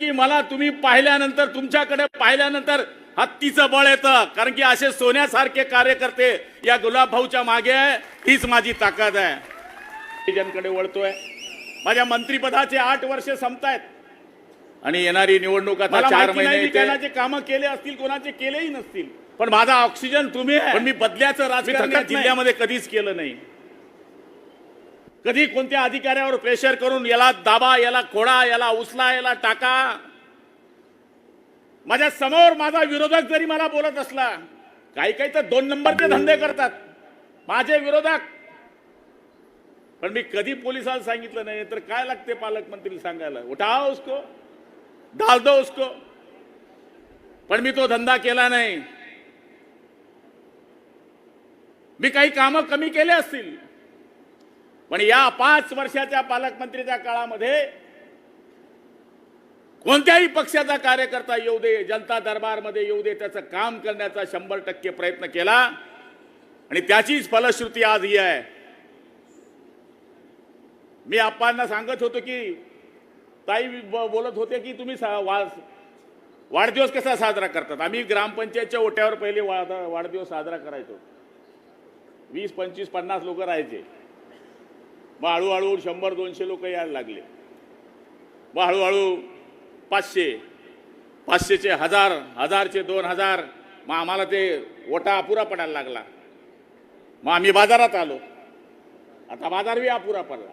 की मला तुम्ही पाहिल्यानंतर तुमच्याकडे पाहिल्यानंतर हत्तीचं बळ येतं. कारण की असे सोन्यासारखे कार्यकर्ते या गुलाब भाऊच्या मागे आहे. हीच माझी ताकद आहे. जनकडे वळतोय. माझ्या मंत्रिपदाचे आठ वर्ष संपतायत. आणि येणारी निवडणूक आता चार महिने. कामं केले असतील कोणाचे केलेही नसतील. पण माझा ऑक्सिजन तुम्ही. पण मी बदल्याचं राजकारण या जिल्ह्यामध्ये कधीच केलं नाही. कधी कोणत्या अधिकाऱ्यावर प्रेशर करून याला दाबा याला खोडा याला उचला याला टाका? माझ्यासमोर माझा विरोधक जरी मला बोलत असला काही काही तर दोन नंबरचे धंदे करतात. माझे विरोधक. पण मी कधी पोलिसाला सांगितलं नाही तर काय लागते पालकमंत्री सांगायला? उठाव उसको डाल दो उसको. पण मी तो धंदा केला नाही. मी काही कामं कमी केले असतील. पण या पाच वर्षाच्या पालकमंत्रीच्या काळामध्ये कोणत्याही पक्षाचा कार्यकर्ता येऊ दे जनता दरबारमध्ये येऊ दे त्याचं काम करण्याचा शंभर टक्के प्रयत्न केला. आणि त्याचीच फलश्रुती आज ही आहे. मी आप्पांना सांगत होतो की ताई बोलत होते की तुम्ही वा- वाढदिवस कसा साजरा करतात? आम्ही ग्रामपंचायतच्या ओट्यावर पहिले वाढदिवस साजरा करायचो. वीस पंचवीस पन्नास लोक राहायचे. मग हळूहळू शंभर दोनशे लोक यायला लागले. मग हळूहळू पाचशे पाचशेचे हजार हजारचे दोन हजार. मग आम्हाला ते ओटा अपुरा पडायला लागला. मग आम्ही बाजारात आलो. आता बाजारही अपुरा पडला.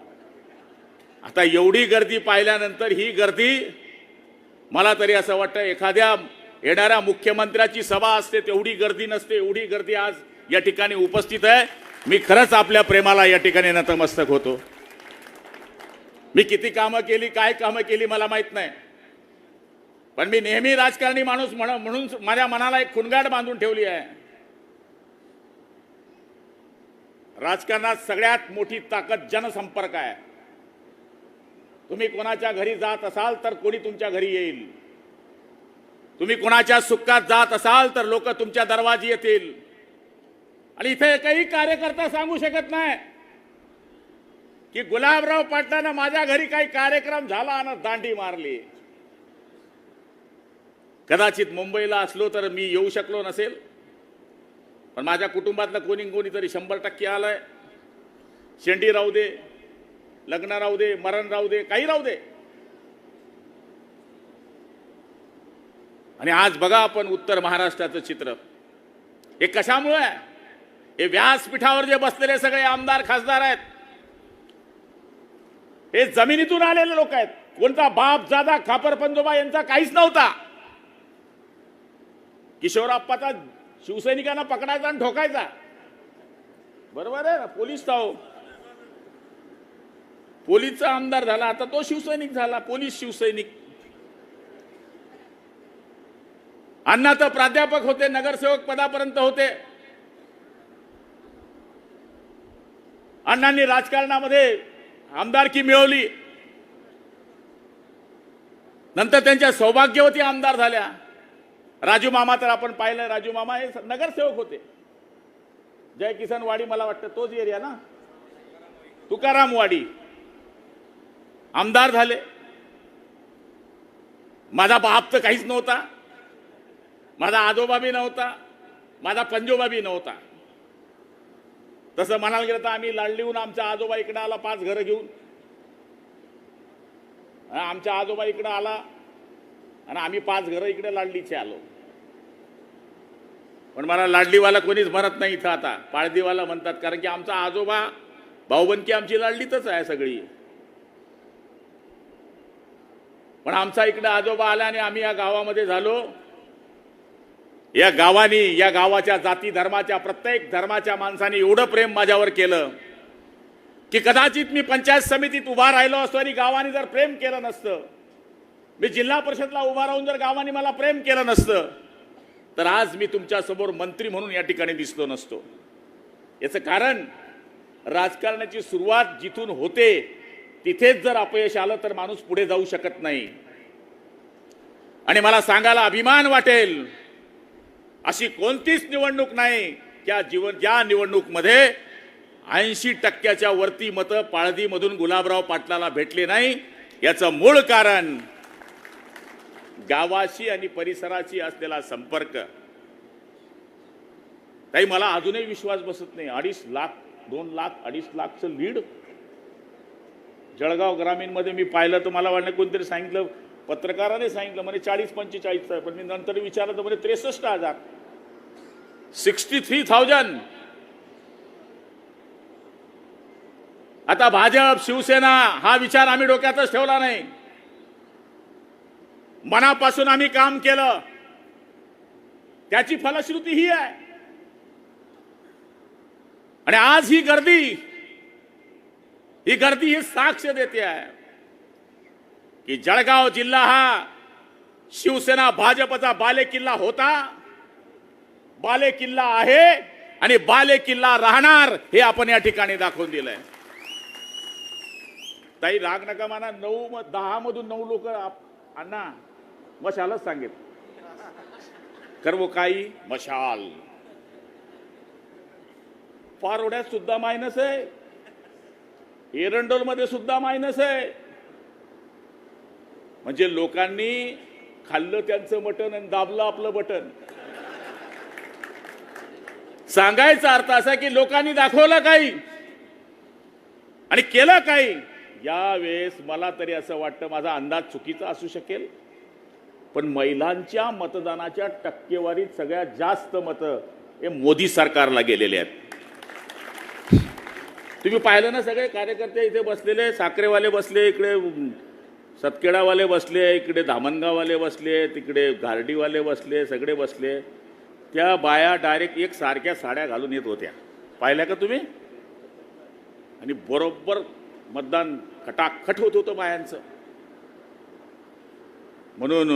आता एवढी गर्दी पाहिल्यानंतर ही गर्दी मला तरी असं वाटतं एखाद्या येणाऱ्या मुख्यमंत्र्याची सभा असते तेवढी गर्दी नसते एवढी गर्दी आज या ठिकाणी उपस्थित आहे. मी खरंच आपल्या प्रेमाला या ठिकाणी नतमस्तक होतो. मी किती कामं केली काय कामं केली मला माहीत नाही. पण मी नेहमी राजकारणी माणूस म्हणून म्हणून माझ्या मनाला एक खुणगाड बांधून ठेवली आहे. राजकारणात सगळ्यात मोठी ताकद जनसंपर्क आहे. तुम्ही कोणाच्या घरी जात असाल तर कोणी तुमच्या घरी येईल. तुम्ही कोणाच्या सुखात जात असाल तर लोक तुमच्या दरवाजी येतील. आणि इथे एकही कार्यकर्ता सांगू शकत नाही की गुलाबराव पाटलानं माझ्या घरी काही कार्यक्रम झाला आणि दांडी मारली. कदाचित मुंबईला असलो तर मी येऊ शकलो नसेल पण माझ्या कुटुंबातलं कोणी कोणी तरी शंभर टक्के आलंय. शेंडी राहू दे लग्न राहू दे मरण राहू दे काही राहू दे. आणि आज बघा आपण उत्तर महाराष्ट्राचं चित्र. हे कशामुळे आहे? हे व्यासपीठावर जे बसलेले सगळे आमदार खासदार आहेत हे जमिनीतून आलेले लोक आहेत. कोणता बाप जादा खापर पंजोबा यांचा काहीच नव्हता. किशोरप्पाचा शिवसैनिकांना पकडायचा आणि ठोकायचा. बरोबर आहे ना पोलीस तो. पोलीसचा आमदार झाला आता तो शिवसैनिक झाला पोलीस शिवसैनिक. अण्णा तर प्राध्यापक होते नगरसेवक पदापर्यंत होते. अण्णांनी राजकारणामध्ये आमदारकी मिळवली. नंतर त्यांच्या सौभाग्यवती आमदार झाल्या. राजू मामा तर आपण पाहिलं राजू मामा हे नगरसेवक होते. जय किसन वाडी मला वाटतं तोच एरिया ना? तुकाराम वाडी. आमदार झाले. माझा बाप तर काहीच नव्हता. माझा आजोबा बी नव्हता. माझा पंजोबा बी नव्हता. तसं म्हणायला गेलं तर आम्ही लाडलीहून आमच्या आजोबा इकडं आला पाच घरं घेऊन. आमच्या आजोबा इकडं आला आणि आम्ही पाच घरं इकडे लाडलीचे आलो. पण मला लाडलीवाला कोणीच म्हणत नाही इथं आता. पाळदीवाला म्हणतात कारण की आमचा आजोबा भाऊबंदकी आमची लाडलीतच आहे सगळी. पण आमचा इकडे आजोबा आला आणि आम्ही या गावामध्ये झालो. या गावानी या गावाच्या जाती धर्माच्या प्रत्येक धर्माच्या माणसाने एवढं प्रेम माझ्यावर केलं की कदाचित मी पंचायत समितीत उभा राहिलो असतो आणि गावाने जर प्रेम केलं नसतं मी जिल्हा परिषदला उभा राहून जर गावाने मला प्रेम केलं नसतं तर आज मी तुमच्यासमोर मंत्री म्हणून या ठिकाणी दिसलो नसतो. याचं कारण राजकारणाची सुरुवात जिथून होते तिथेच जर अपयश आलं तर माणूस पुढे जाऊ शकत नाही. आणि मला सांगायला अभिमान वाटेल अशी कोणतीच निवडणूक नाही. त्या जीवन ज्या निवडणूकमध्ये ऐंशी टक्क्याच्या वरती मतं पाळदीमधून गुलाबराव पाटलाला भेटले नाही याचं मूळ कारण गावाशी आणि परिसराशी असलेला संपर्क. ताई मला अजूनही विश्वास बसत नाही. अडीच लाख दोन लाख अडीच लाखचं लीड जळगाव ग्रामीणमध्ये मी पाहिलं तर मला वाटलं कोणतरी सांगितलं पत्रकाराने सांगितलं म्हणे चाळीस पंचेचाळीसचं पण मी नंतर विचारलं तर म्हणजे त्रेसष्ट हजार. Sixty three thousand. आता भाजप शिवसेना हा विचार आम्ही डोक्यातच ठेवला नाही. मनापासून आम्ही काम केलं. त्याची फलश्रुती ही आहे. आणि आज ही गर्दी ही गर्दी ही साक्ष देते आहे. की जळगाव जिल्हा हा शिवसेना भाजपचा बालेकिल्ला होता. बाले किल्ला आहे आणि बाले किल्ला राहणार हे आपण या ठिकाणी दाखवून दिलंय. ताई राग नका माना नऊ म- दहा मधून नऊ लोक अण्णा मशालच सांगेल. कर्व काही मशाल. पारोड्यात सुद्धा मायनस आहे. एरंडोलमध्ये सुद्धा मायनस आहे. म्हणजे लोकांनी खाल्लं त्यांचं मटण आणि दाबलं आपलं बटन सांगायचा अर्थ असा की लोकांनी दाखवलं काही आणि केलं काही. यावेळेस मला तरी असं वाटतं माझा अंदाज चुकीचा असू शकेल. पण महिलांच्या मतदानाच्या टक्केवारीत सगळ्यात जास्त मतं हे मोदी सरकारला गेलेले आहेत. तुम्ही पाहिलं ना सगळे कार्यकर्ते इथे बसलेले साखरेवाले बसले इकडे सतकेडावाले सतखेडावाले बसले इकडे धामणगाववाले बसले तिकडे घारडीवाले बसले सगळे बसले. त्या बाया डायरेक्ट एक सारख्या साड्या घालून येत होत्या. पाहिल्या का तुम्ही? आणि बरोबर मतदान खटाखट होत होतं बायांचं. म्हणून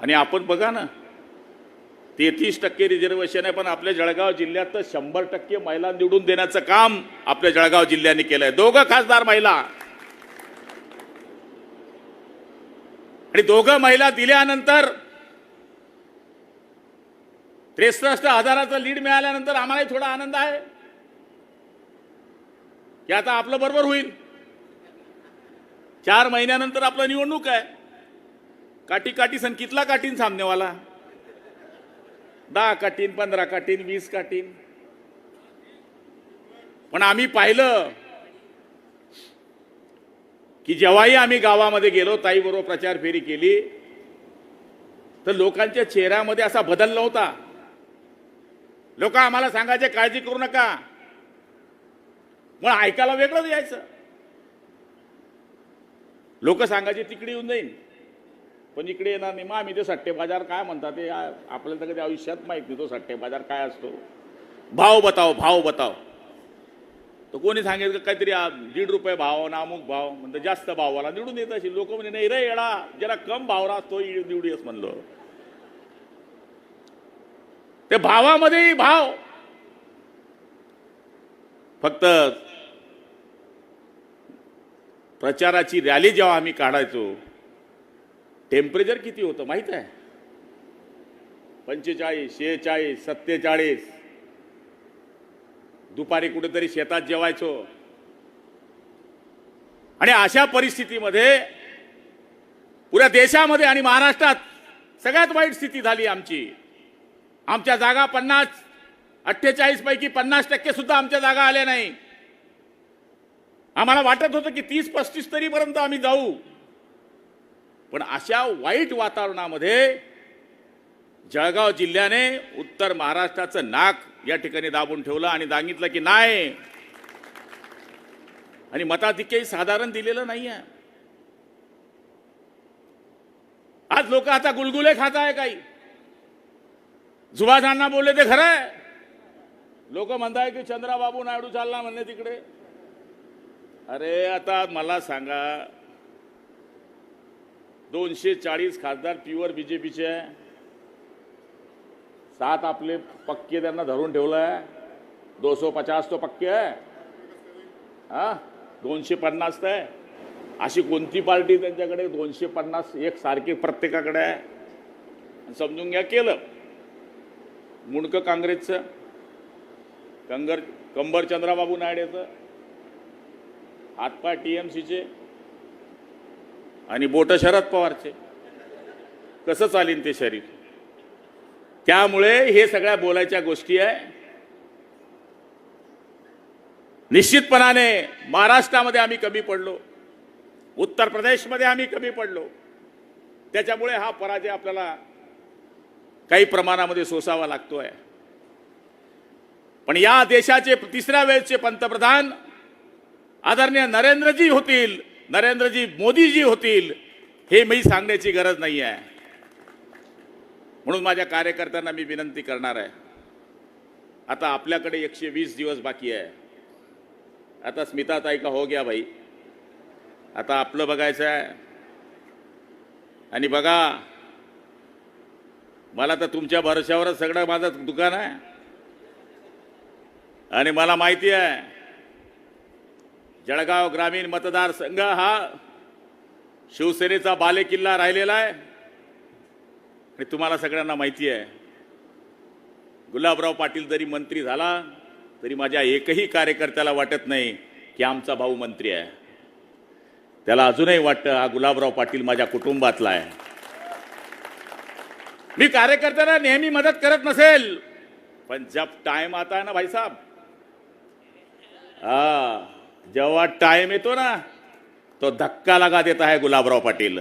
आणि आपण बघा ना तेहतीस टक्के रिझर्वेशन आहे पण आपल्या जळगाव जिल्ह्यात तर शंभर टक्के महिला निवडून देण्याचं काम आपल्या जळगाव जिल्ह्याने केलंय. दोघं खासदार महिला. आणि दोघं महिला दिल्यानंतर त्रेसष्ट हजाराचं लीड मिळाल्यानंतर आम्हालाही थोडा आनंद आहे. की आता आपलं बरोबर होईल. चार महिन्यानंतर आपलं निवडणूक आहे. काठी काठी सन कितला काटीन सामनेवाला? दहा काटीन पंधरा काटीन वीस काटीन. पण आम्ही पाहिलं की जेव्हाही आम्ही गावामध्ये गेलो ताईबरोबर प्रचार फेरी केली तर लोकांच्या चेहऱ्यामध्ये असा बदल नव्हता. लोक आम्हाला सांगायचे काळजी करू नका. मग ऐकायला वेगळंच यायचं. लोक सांगायचे तिकडे येऊन जाईन. पण इकडे येणार नाही. मग आम्ही ते सट्टे बाजार काय म्हणतात ते आपल्याला तर कधी आयुष्यात माहीत नाही तो सट्टे बाजार काय असतो. भाव बताव भाव बताव तर कोणी सांगितलं काहीतरी दीड रुपये भाव ना अमुक भाव म्हणजे जास्त भावाला निवडून येत असेल. लोक म्हणजे नाही रे येडा जरा कम भाव राहतो निवडी म्हणलं. ते भावामध्येही भाव. फक्त प्रचाराची रॅली जेव्हा आम्ही काढायचो टेम्परेचर किती होतं माहीत आहे? पंचेचाळीस शेहेचाळीस सत्तेचाळीस. दुपारी कुठेतरी शेतात जेवायचो. आणि अशा परिस्थितीमध्ये पुऱ्या देशामध्ये आणि महाराष्ट्रात सगळ्यात वाईट स्थिती झाली आमची. आमच्या जागा पन्नास अठ्ठेचाळीसपैकी पन्नास टक्के सुद्धा आमच्या जागा आल्या नाही. आम्हाला वाटत होतं की तीस पस्तीस तरीपर्यंत आम्ही जाऊ. पण अशा वाईट वातावरणामध्ये जळगाव जिल्ह्याने उत्तर महाराष्ट्राचं नाक या ठिकाणी दाबून ठेवलं आणि सांगितलं की नाही. आणि मताधिक्यही साधारण दिलेलं नाही आहे आज लोक आता गुलगुले खात आहे काही. सुभाषांना बोलले ते खरं आहे. लोक म्हणताय की चंद्राबाबू नायडू चालला म्हणले तिकडे. अरे आता मला सांगा दोनशे चाळीस खासदार प्युअर बीजेपीचे आहे. सात आपले पक्के त्यांना धरून ठेवलंय दो सो पचास तो पक्के आहे. हा? दोनशे पन्नास तर आहे. अशी कोणती पार्टी त्यांच्याकडे दोनशे पन्नास एक सारखी प्रत्येकाकडे आहे? आणि समजून घ्या केलं. मुंडकं काँग्रेसचं कंगर कंबर चंद्राबाबू नायडेचं हातपाय टी एम सीचे आणि बोट शरद पवारचे. कसं चालीन ते शरीर? त्यामुळे हे सगळ्या बोलायच्या गोष्टी आहे. निश्चितपणाने महाराष्ट्रामध्ये आम्ही कमी पडलो. उत्तर प्रदेशमध्ये आम्ही कमी पडलो. त्याच्यामुळे हा पराजय आपल्याला काही प्रमाणामध्ये सोसावा लागतोय. पण या देशाचे तिसऱ्या वेळचे पंतप्रधान आदरणीय नरेंद्रजी होतील नरेंद्रजी मोदीजी होतील हे मी सांगण्याची गरज नाही आहे. म्हणून माझ्या कार्यकर्त्यांना मी विनंती करणार आहे. आता आपल्याकडे एकशे वीस दिवस बाकी आहे. आता स्मिताताई का हो गया भाई? आता आपलं बघायचं आहे. आणि बघा मला तर तुमच्या भरोश्यावरच सगळं माझं दुकान आहे. आणि मला माहिती आहे जळगाव ग्रामीण मतदारसंघ हा शिवसेनेचा बालेकिल्ला राहिलेला आहे. आणि तुम्हाला सगळ्यांना माहिती आहे गुलाबराव पाटील जरी मंत्री झाला तरी माझ्या एकही कार्यकर्त्याला वाटत नाही की आमचा भाऊ मंत्री आहे. त्याला अजूनही वाटतं हा गुलाबराव पाटील माझ्या कुटुंबातला आहे. मी कार्यकर्त्यांना नेहमी मदत करत नसेल. पण जब टाइम आता है ना भाई साहब. हा जेव्हा टाइम येतो ना तो धक्का लगा देता है गुलाबराव पाटील.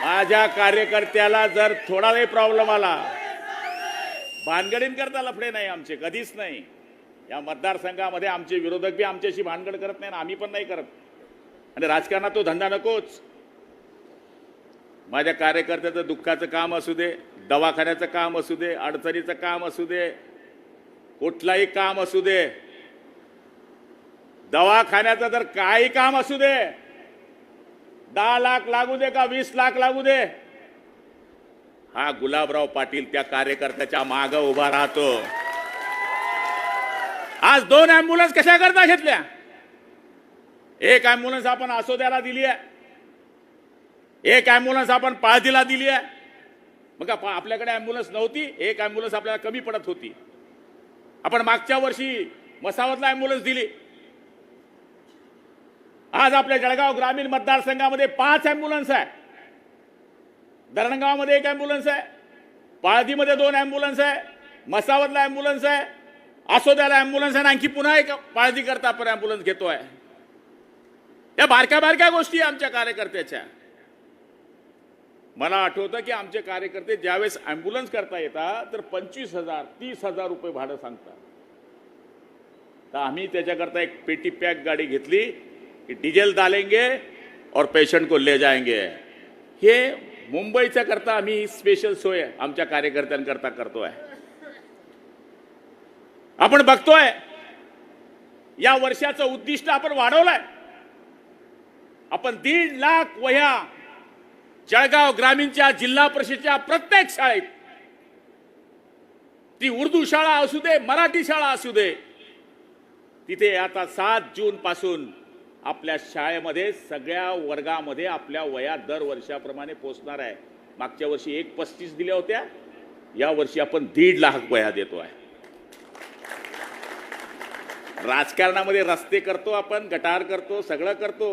माझ्या कार्यकर्त्याला जर थोडा वेळ प्रॉब्लेम आला भानगडीन करता लफडे नाही आमचे कधीच नाही. या मतदारसंघामध्ये आमचे विरोधक बी आमच्याशी भानगड करत नाही आम्ही पण नाही करत. आणि राजकारणात तो धंदा नकोच. माझ्या कार्यकर्त्याचं दुःखाचं काम असू दे दवाखान्याचं काम असू दे अडचणीचं काम असू दे कुठलाही काम असू दे दवाखान्याचं तर काही काम असू दे. दहा लाख लागू दे का वीस लाख लागू दे? हा गुलाबराव पाटील त्या कार्यकर्त्याच्या माग उभा राहतो. आज दोन अँब्युलन्स कशा करता घेतल्या? एक अँब्युलन्स आपण असोद्याला दिली आहे एक ॲम्ब्युलन्स आपण पाळतीला दिली आहे. मग आपल्याकडे ॲम्ब्युलन्स नव्हती एक ॲम्ब्युलन्स आपल्याला कमी पडत होती. आपण मागच्या वर्षी मसावतला ॲम्ब्युलन्स दिली. आज आपल्या जळगाव ग्रामीण मतदारसंघामध्ये पाच ॲम्ब्युलन्स आहे. धरणगावमध्ये एक ॲम्ब्युलन्स आहे. पाळधीमध्ये दोन ॲम्ब्युलन्स आहे. मसावतला ॲम्ब्युलन्स आहे. आसोद्याला ॲम्ब्युलन्स आहे आणखी पुन्हा एक पाळधी करता आपण अँब्युलन्स घेतोय. या बारक्या बारक्या गोष्टी आमच्या कार्यकर्त्याच्या. मला आठवतं की आमचे कार्यकर्ते ज्यावेळेस ॲम्ब्युलन्स करता येतात तर पंचवीस हजार तीस हजार रुपये भाडं सांगतात. तर आम्ही त्याच्याकरता एक पेटी पॅक गाडी घेतली की डिझेल डालेंगे और पेशंट को ले जाएंगे. हे मुंबईच्या करता आम्ही स्पेशल सोय आमच्या कार्यकर्त्यांकरता करतोय. आपण बघतोय या वर्षाचं उद्दिष्ट आपण वाढवलंय. आपण दीड लाख वह्या जळगाव ग्रामीणच्या जिल्हा परिषदेच्या प्रत्येक शाळेत ती उर्दू शाळा असू दे मराठी शाळा असू दे तिथे आता सात जून पासून आपल्या शाळेमध्ये सगळ्या वर्गामध्ये आपल्या वया दर वर्षाप्रमाणे पोचणार आहे. मागच्या वर्षी एक पस्तीस दिल्या होत्या या वर्षी आपण दीड लाख वया देतो आहे. राजकारणामध्ये रस्ते करतो आपण गटार करतो सगळं करतो.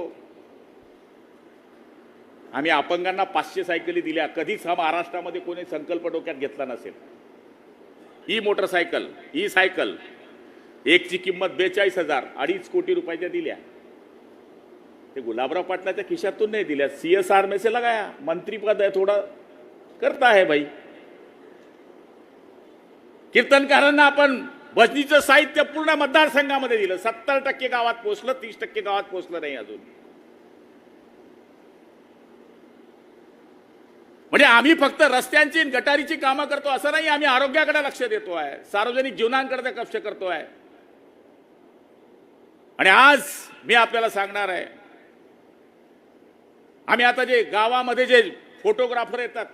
आम्ही अपंगांना पाचशे सायकली दिल्या. कधीच हा महाराष्ट्रामध्ये कोणी संकल्प डोक्यात घेतला नसेल. ही मोटरसायकल ही सायकल एकची किंमत बेचाळीस हजार अडीच कोटी रुपयाच्या दिल्या. ते गुलाबराव पाटलाच्या खिशातून नाही दिल्या. सी एस आर मेसे लगाया. मंत्रीपद आहे थोडा. करता है भाई. कीर्तनकारांना आपण भजनीचं साहित्य पूर्ण मतदारसंघामध्ये दिलं. सत्तर टक्के गावात पोचलं तीस टक्के गावात पोचलं नाही अजून. म्हणजे आम्ही फक्त रस्त्यांची आणि गटारीची कामं करतो असं नाही आम्ही आरोग्याकडे लक्ष देतो आहे. सार्वजनिक जीवनांकडे लक्ष करतो आहे. आणि आज मी आपल्याला सांगणार आहे आम्ही आता जे गावामध्ये जे फोटोग्राफर येतात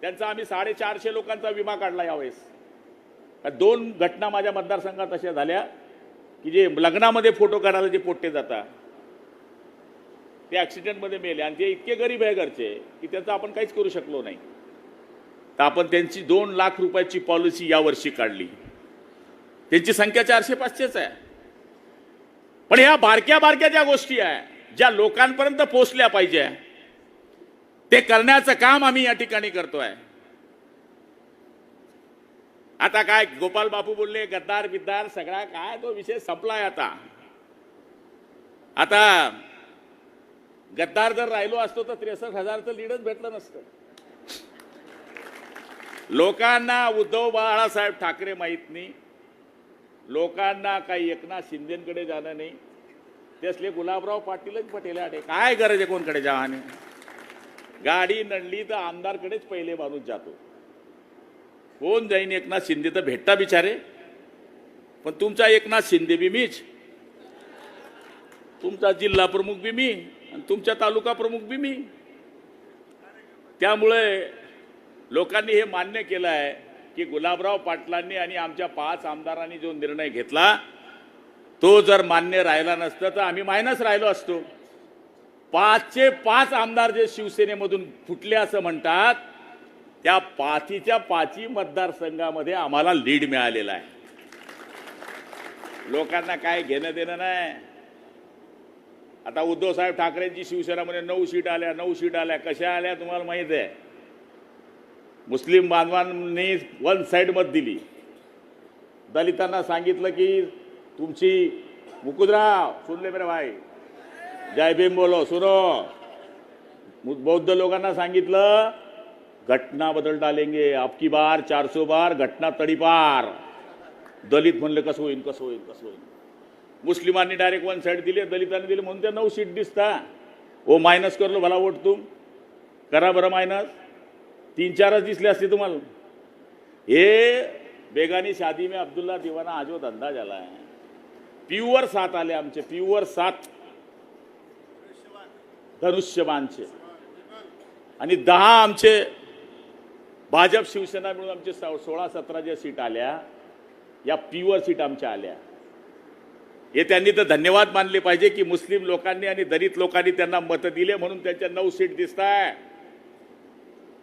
त्यांचा आम्ही साडेचारशे लोकांचा विमा काढला यावेळेस. दोन घटना माझ्या मतदारसंघात अशा झाल्या की जे लग्नामध्ये फोटो काढायला जे पोट्टे जातात ते ॲक्सिडेंटमध्ये मेले आणि ते इतके गरीब आहे घरचे की त्याचं आपण काहीच करू शकलो नाही. तर आपण त्यांची दोन लाख रुपयाची पॉलिसी यावर्षी काढली. त्यांची संख्या चारशे पाचशेच आहे. पण ह्या बारक्या बारक्या ज्या गोष्टी आहे ज्या लोकांपर्यंत पोहोचल्या पाहिजे ते करण्याचं काम आम्ही या ठिकाणी करतोय. आता काय गोपाल बापू बोलले गद्दार बिद्दार सगळा काय तो विषय संपलाय आता. आता गद्दार जर राहिलो असतो तर त्रेसष्ट हजारचं लीडच भेटलं नसतं. लोकांना उद्धव बाळासाहेब ठाकरे माहीत नाही. लोकांना काही एकनाथ शिंदेकडे जाणं नाही. त्यासले गुलाबराव पाटीलच पटेल आटे काय गरज आहे कोणकडे जावाने? गाडी नडली तर आमदारकडेच पहिले माणूस जातो. कोण जाईन एकनाथ शिंदे तर भेटता बिचारे. पण तुमचा एकनाथ शिंदे बी मीच. तुमचा जिल्हा प्रमुख बी मी. आणि तुमच्या तालुका प्रमुख बी मी. त्यामुळे लोकांनी हे मान्य केलं आहे की गुलाबराव पाटलांनी आणि आमच्या पाच आमदारांनी जो निर्णय घेतला तो जर मान्य राहिला नसता तर आम्ही मायनस राहिलो असतो. पाचचे पाच आमदार जे शिवसेनेमधून फुटले असं म्हणतात त्या पाचीच्या पाची मतदारसंघामध्ये आम्हाला लीड मिळालेला आहे. लोकांना काय घेणं देणं नाही. आता उद्धव साहेब ठाकरेंची शिवसेनामध्ये नऊ सीट आल्या नऊ सीट आल्या. कशा आल्या तुम्हाला माहीत आहे? मुस्लिम बांधवांनी वन साईड मत दिली. दलितांना सांगितलं की तुमची मुकुदराव सुनले मेरे भाई. जय भीम बोलो सुनो. बौद्ध लोकांना सांगितलं घटना बदल डालेंगे आपकी बार चारसो बार घटना तडीपार दलित म्हणले कसं होईल कसं होईल कसं होईल मुस्लिमांनी डायरेक्ट वन साईड दिले दलितांनी दिले म्हणून त्या नऊ सीट दिसता. ओ मायनस करलो भला वोट तुम. करा बरं मायनस तीन चारच दिसले असते तुम्हाला. हे बेगानी शादी में अब्दुल्ला दिवाना आजो धंदा झाला आहे. प्युअर सात आले आमचे प्युअर सात. धनुष्यबाणचे. आणि दहा आमचे भाजप शिवसेना मिळून आमचे सो- सोळा सतरा ज्या सीट आल्या. या प्युअर सीट आमच्या आल्या. हे त्यांनी तर धन्यवाद मानले पाहिजे की मुस्लिम लोकांनी आणि दलित लोकांनी त्यांना मतं दिले म्हणून त्यांच्या नऊ सीट दिसत आहे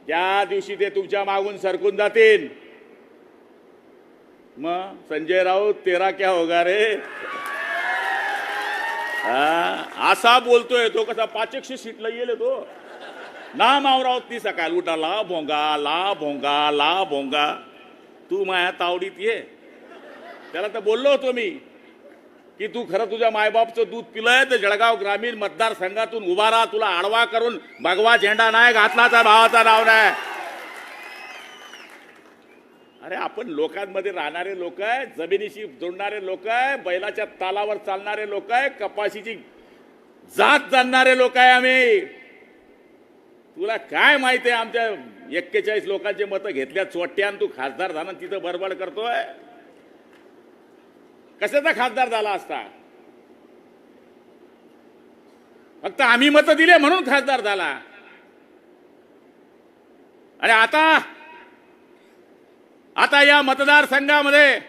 ज्या दिवशी ते तुमच्या मागून सरकून जातील. मग संजय राऊत तेरा क्या होगा रे? हा, असा बोलतोय तो कसा पाचकशे सीटला येईल तो. ना मावरावत ती सकाळ उठा ला भोंगा ला भोंगा ला भोंगा. तू माया तावडीत ये. त्याला तर बोललो होतो मी. की तू खरं तुझ्या मायबापचं दूध पिलंय तर जळगाव ग्रामीण मतदारसंघातून उभा राहा तुला आडवा करून भगवा झेंडा नाही घातलाचा भावाचा नाव नाही. अरे आपण लोकांमध्ये राहणारे लोक आहे जमिनीशी जोडणारे लोक आहे बैलाच्या तालावर चालणारे लोक आहे कपाशीची जात जाणणारे लोक आहे आम्ही. तुला काय माहिती आहे आमच्या एक्केचाळीस लोकांचे मतं घेतल्या चोट्यान तू खासदार झाला तिथं बडबड करतोय? कशाचा खासदार झाला असता? फक्त आम्ही मतं दिले म्हणून खासदार झाला. आणि आता आता या मतदारसंघामध्ये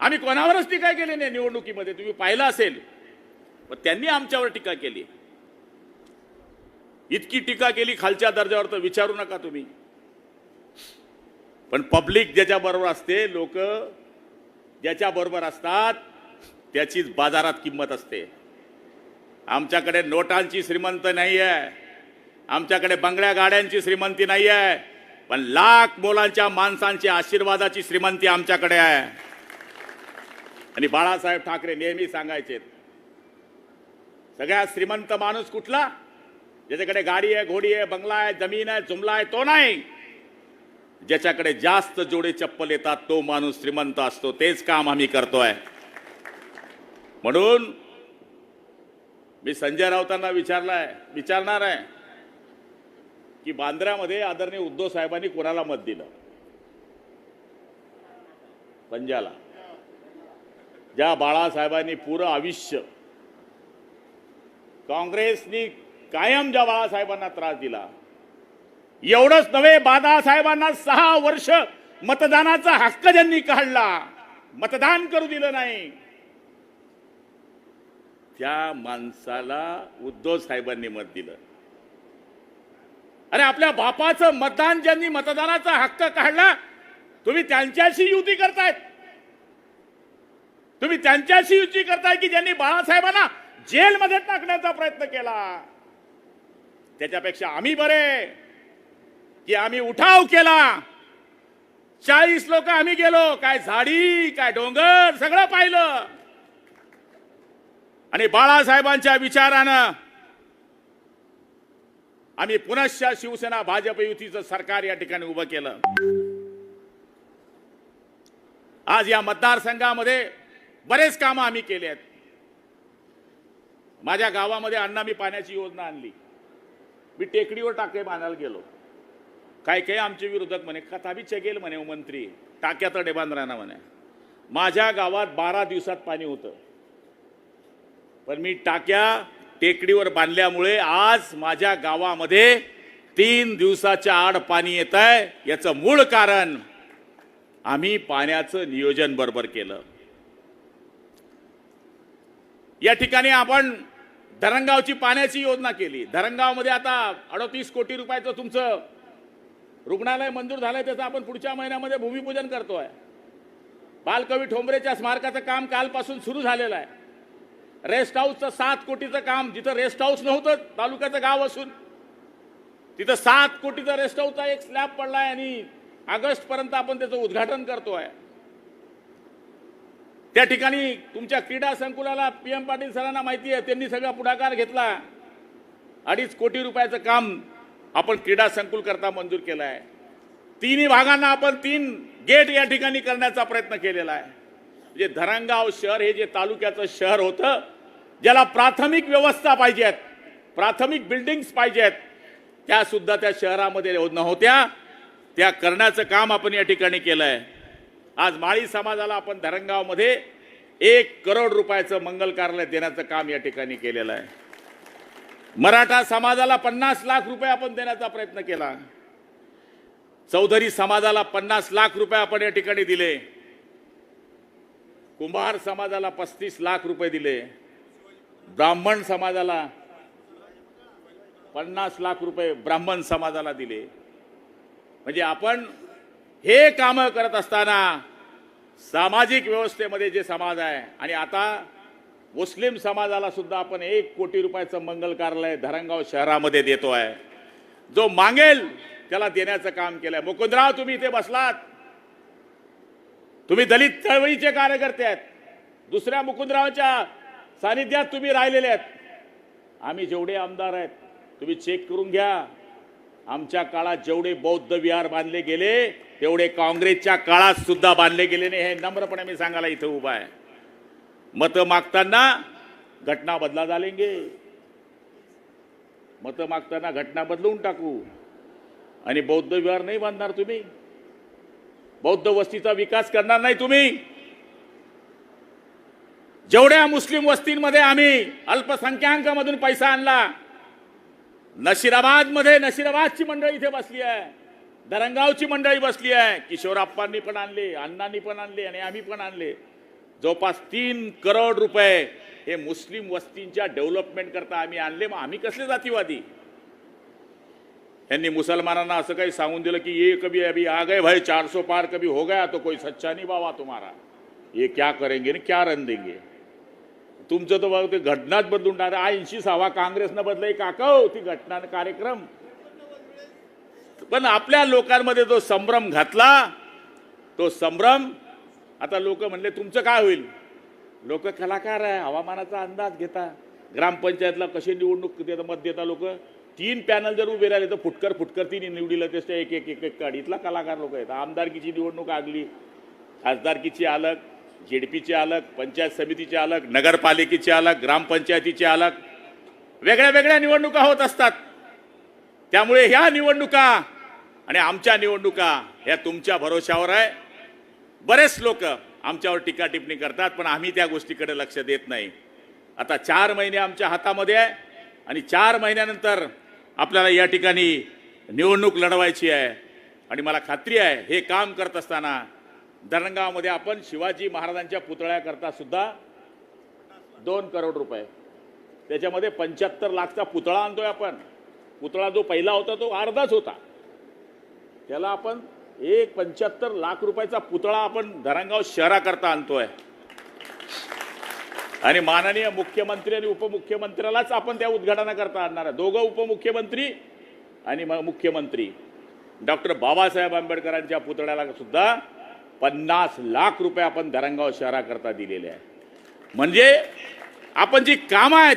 आम्ही कोणावरच टीका केली नाही निवडणुकीमध्ये. तुम्ही पाहिलं असेल. पण त्यांनी आमच्यावर टीका केली. इतकी टीका केली खालच्या दर्जावर तर विचारू नका तुम्ही. पण पब्लिक ज्याच्या बरोबर असते लोक ज्याच्या बरोबर असतात त्याचीच बाजारात किंमत असते. आमच्याकडे नोटांची श्रीमंत नाही आहे आमच्याकडे बंगल्या गाड्यांची श्रीमंती नाही आहे पण लाख मोलांच्या माणसांची आशीर्वादाची श्रीमंती आमच्याकडे आहे. आणि बाळासाहेब ठाकरे नेहमी सांगायचे सगळ्यात श्रीमंत माणूस कुठला? ज्याच्याकडे गाडी आहे घोडी आहे बंगला आहे जमीन आहे जुमला आहे तो नाही. ज्याच्याकडे जास्त जोडे चप्पल येतात तो माणूस श्रीमंत असतो. तेच काम आम्ही करतोय. म्हणून मी संजय राऊतांना विचारलाय विचारणार आहे की बांद्र्यामध्ये आदरणीय उद्धव साहेबांनी कोणाला मत दिलं? पंजाला ज्या बाळासाहेबांनी पुरं आयुष्य काँग्रेसनी कायम ज्या बाळासाहेबांना त्रास दिला एवढंच नव्हे बाळासाहेबांना सहा वर्ष मतदानाचा हक्क ज्यांनी काढला मतदान करू दिलं नाही. त्या माणसाला उद्धव साहेबांनी मत दिलं. अरे आपल्या बापाचं मतदान ज्यांनी मतदानाचा हक्क काढला तुम्ही त्यांच्याशी युती करतायत. तुम्ही त्यांच्याशी युती करताय की ज्यांनी बाळासाहेबांना जेलमध्ये टाकण्याचा प्रयत्न केला? त्याच्यापेक्षा आम्ही बरे. की आम्ही उठाव केला. चाळीस लोक आम्ही गेलो. काय झाडी काय डोंगर सगळं पाहिलं. आणि बाळासाहेबांच्या विचारानं आम्ही पुनश्च शिवसेना भाजप युतीचं सरकार या ठिकाणी उभं केलं. आज या मतदारसंघामध्ये बरेच कामं आम्ही केले आहेत. माझ्या गावामध्ये अण्णा मी पाण्याची योजना आणली. मी टेकडीवर टाके बांधायला गेलो. काय काय आमचे विरोधक म्हणे कथाबी चगेल म्हणे हो मंत्री टाक्या तडे बांधराना म्हणे. माझ्या गावात बारा दिवसात पाणी होतं. पण मी टाक्या टेकडीवर बांधल्यामुळे आज माझ्या गावामध्ये तीन दिवसाच्या आड पाणी येत आहे याचं मूळ कारण आम्ही पाण्याचं नियोजन बरोबर केलं. या ठिकाणी आपण धरणगावची पाण्याची योजना केली. धरणगावमध्ये आता अडतीस कोटी रुपयाचं तुमचं रुग्णालय मंजूर झालंय त्याचं आपण पुढच्या महिन्यामध्ये भूमिपूजन आहे बालकवी ठोंबरेच्या स्मारकाचं काम कालपासून सुरू झालेलं आहे. रेस्ट हाऊसचं सात कोटीचं काम जिथं रेस्ट हाऊस नव्हतं तालुक्याचं गाव असून तिथं सात कोटीचा रेस्ट हाऊसचा एक स्लॅब पडला आहे आणि ऑगस्ट पर्यंत आपण त्याचं उद्घाटन करतो आहे त्या ठिकाणी तुमच्या क्रीडा संकुलाला पी एम पाटील सरांना माहिती आहे त्यांनी सगळा पुढाकार घेतला. अडीच कोटी रुपयाचं काम आपण क्रीडा संकुल करता मंजूर केलं आहे तिन्ही भागांना आपण तीन गेट या ठिकाणी करण्याचा प्रयत्न केलेला आहे. म्हणजे धरणगाव शहर हे जे तालुक्याचं शहर होतं ज्याला प्राथमिक व्यवस्था पाहिजेत प्राथमिक बिल्डिंग्स पाहिजेत त्या सुद्धा त्या शहरामध्ये नव्हत्या त्या करण्याचं काम आपण या ठिकाणी केलं आहे आज माळी समाजाला आपण धरणगावमध्ये एक करोड रुपयाचं मंगल कार्यालय देण्याचं काम या ठिकाणी केलेलं आहे. मराठा समाजाला पन्नास लाख रुपये आपण देण्याचा प्रयत्न केला. चौधरी समाजाला पन्नास लाख रुपये आपण या ठिकाणी दिले. कुंभार समाजाला पस्तीस लाख रुपये दिले. ब्राह्मण समाजाला पन्नास लाख रुपये ब्राह्मण समाजाला दिले. म्हणजे आपण हे कामं करत असताना सामाजिक व्यवस्थेमध्ये जे समाज आहे आणि आता मुस्लिम समाजाला सुद्धा आपण एक कोटी रुपयाचं मंगल कार्यालय धरणगाव शहरामध्ये देतो आहे. जो मागेल त्याला देण्याचं काम केलंय. मुकुंदराव तुम्ही इथे बसलात. तुम्ही दलित चळवळीचे कार्यकर्ते आहेत. दुसऱ्या मुकुंदरावच्या सानिध्यात तुम्ही राहिलेले आहेत. आम्ही जेवढे आमदार आहेत तुम्ही चेक करून घ्या. आमच्या काळात जेवढे बौद्ध विहार बांधले गेले तेवढे काँग्रेसच्या काळात सुद्धा बांधले गेले नाही हे नम्रपणे मी सांगायला इथं उभा आहे. मतं मागताना घटना बदला झालेंगे. मतं मागताना घटना बदलवून टाकू. आणि बौद्ध विहार नाही बांधणार तुम्ही. बौद्ध वस्तीचा विकास करणार नाही तुम्ही. जेवढ्या मुस्लिम वस्तींमध्ये आम्ही अल्पसंख्याकामधून पैसा आणला नशिराबादमध्ये नशिराबादची मंडळी इथे बसली आहे. दरंगावची मंडळी बसली आहे. किशोरप्पांनी पण आणले अण्णांनी पण आणले आणि आम्ही पण आणले. जवळपास तीन करोड रुपये हे मुस्लिम वस्तींच्या डेव्हलपमेंट करता आम्ही आणले. मग आम्ही कसले जातीवादी? यांनी मुसलमानांना असं काही सांगून दिलं की ये कभी अभी आ गए भाई चार सौ पार कभी हो गया तो कोई सच्चा नहीं बाबा तुम्हारा। ये क्या करेंगे ना क्या रन देंगे? तुमचं तर बघ ते घटनाच बदलून टाकलं ऐंशी सहावा काँग्रेसनं बदलय काकव हो, ती घटना कार्यक्रम? पण आपल्या लोकांमध्ये जो संभ्रम घातला. तो संभ्रम आता लोक म्हणले तुमचं काय होईल? लोक कलाकार आहे हवामानाचा अंदाज घेता. ग्रामपंचायतला कशी निवडणूक देता मत देता लोक? तीन पॅनल जर उभे राहिले तर फुटकर फुटकर तिने निवडीला त्याच्या एक एक एक एक काढ. इथला कलाकार लोक आहेत. आमदारकीची निवडणूक आगली. खासदारकीची अलग जेडपीचे अलग पंचायत समितीचे अलग नगरपालिकेचे अलग ग्रामपंचायतीचे अलग. वेगळ्या वेगळ्या निवडणुका होत असतात. त्यामुळे ह्या निवडणुका आणि आमच्या निवडणुका ह्या तुमच्या भरोशावर आहे. बरेच लोक आमच्यावर टीका टिप्पणी करतात पण आम्ही त्या गोष्टीकडे लक्ष देत नाही. आता चार महिने आमच्या हातामध्ये आहे आणि चार महिन्यानंतर आपल्याला या ठिकाणी निवडणूक लढवायची आहे. आणि मला खात्री आहे हे काम करत असताना धरणगावमध्ये आपण शिवाजी महाराजांच्या पुतळ्याकरता सुद्धा दोन करोड रुपये. त्याच्यामध्ये पंच्याहत्तर लाखचा पुतळा आणतोय आपण. पुतळा जो पहिला होता तो अर्धाच होता. त्याला आपण एक पंच्याहत्तर लाख रुपयाचा पुतळा आपण धरणगाव शहराकरता आणतोय. आणि माननीय मुख्यमंत्री आणि उपमुख्यमंत्र्यालाच आपण त्या उद्घाटनाकरता आणणार आहे. दोघं उपमुख्यमंत्री आणि मग मुख्यमंत्री. डॉक्टर बाबासाहेब आंबेडकरांच्या पुतळ्याला सुद्धा पन्नास लाख रुपये आपण धरणगाव शहराकरता दिलेले आहे म्हणजे आपण जी कामं आहेत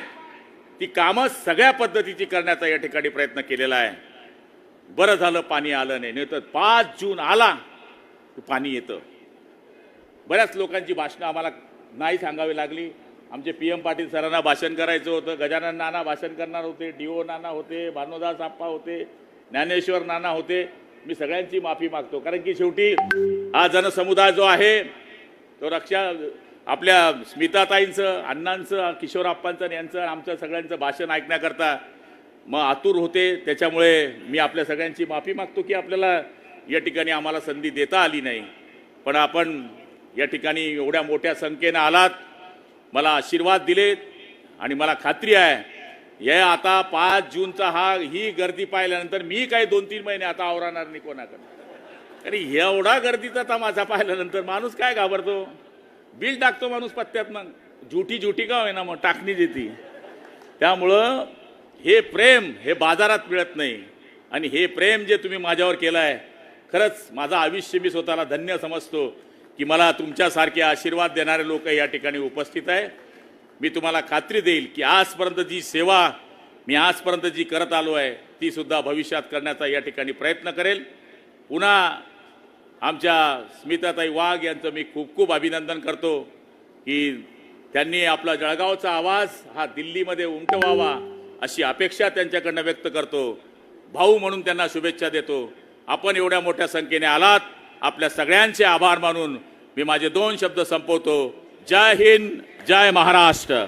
ती कामं सगळ्या पद्धतीची करण्याचा या ठिकाणी प्रयत्न केलेला आहे. बरं झालं पाणी आलं नाही. नाही तर पाच जून आला की पाणी येतं. बऱ्याच लोकांची भाषणं आम्हाला नाही सांगावी लागली. आमचे पी एम पाटील सरांना भाषण करायचं होतं गजानन नाना भाषण करणार होते डी ओ नाना होते भानुदास आप्पा होते ज्ञानेश्वर नाना होते. मी सगळ्यांची माफी मागतो. कारण की शेवटी हा जनसमुदाय जो आहे तो रक्षा आपल्या स्मिताताईंचं अण्णांचं किशोरप्पांचं आणि यांचं आमचं सगळ्यांचं भाषण ऐकण्याकरता मग आतुर होते. त्याच्यामुळे मी आपल्या सगळ्यांची माफी मागतो की आपल्याला या ठिकाणी आम्हाला संधी देता आली नाही. पण आपण या ठिकाणी एवढ्या मोठ्या संख्येनं आलात. मला आशीर्वाद दिलेत आणि मला खात्री आहे हे आता पाच जूनचा हा ही गर्दी पाहिल्यानंतर मी काही दोन तीन महिने आता आवरणार नाही कोणाकडे आणि एवढा गर्दीचा तमाशा पाहिल्यानंतर माणूस काय घाबरतो? बिल टाकतो माणूस पत्त्यात मग. झुटी झुटी का होईना मग टाकणी देते. त्यामुळं हे प्रेम हे बाजारात मिळत नाही. आणि हे प्रेम जे तुम्ही माझ्यावर केलं आहे खरंच माझं आयुष्य मी स्वतःला धन्य समजतो की मला तुमच्यासारखे आशीर्वाद देणारे लोक या ठिकाणी उपस्थित आहे. मी तुम्हाला खात्री देईल की आजपर्यंत जी सेवा मी आजपर्यंत जी करत आलो आहे ती सुद्धा भविष्यात करण्याचा या ठिकाणी प्रयत्न करेल. पुन्हा आमच्या स्मिताताई वाघ यांचं मी खूप खूप अभिनंदन करतो की त्यांनी आपला जळगावचा आवाज हा दिल्लीमध्ये उमटवावा. अशी अपेक्षा त्यांच्याकडनं व्यक्त करतो. भाऊ म्हणून त्यांना शुभेच्छा देतो. आपण एवढ्या मोठ्या संख्येने आलात. आपल्या सगळ्यांचे आभार मानून मी माझे दोन शब्द संपवतो. जय हिंद जय महाराष्ट्र.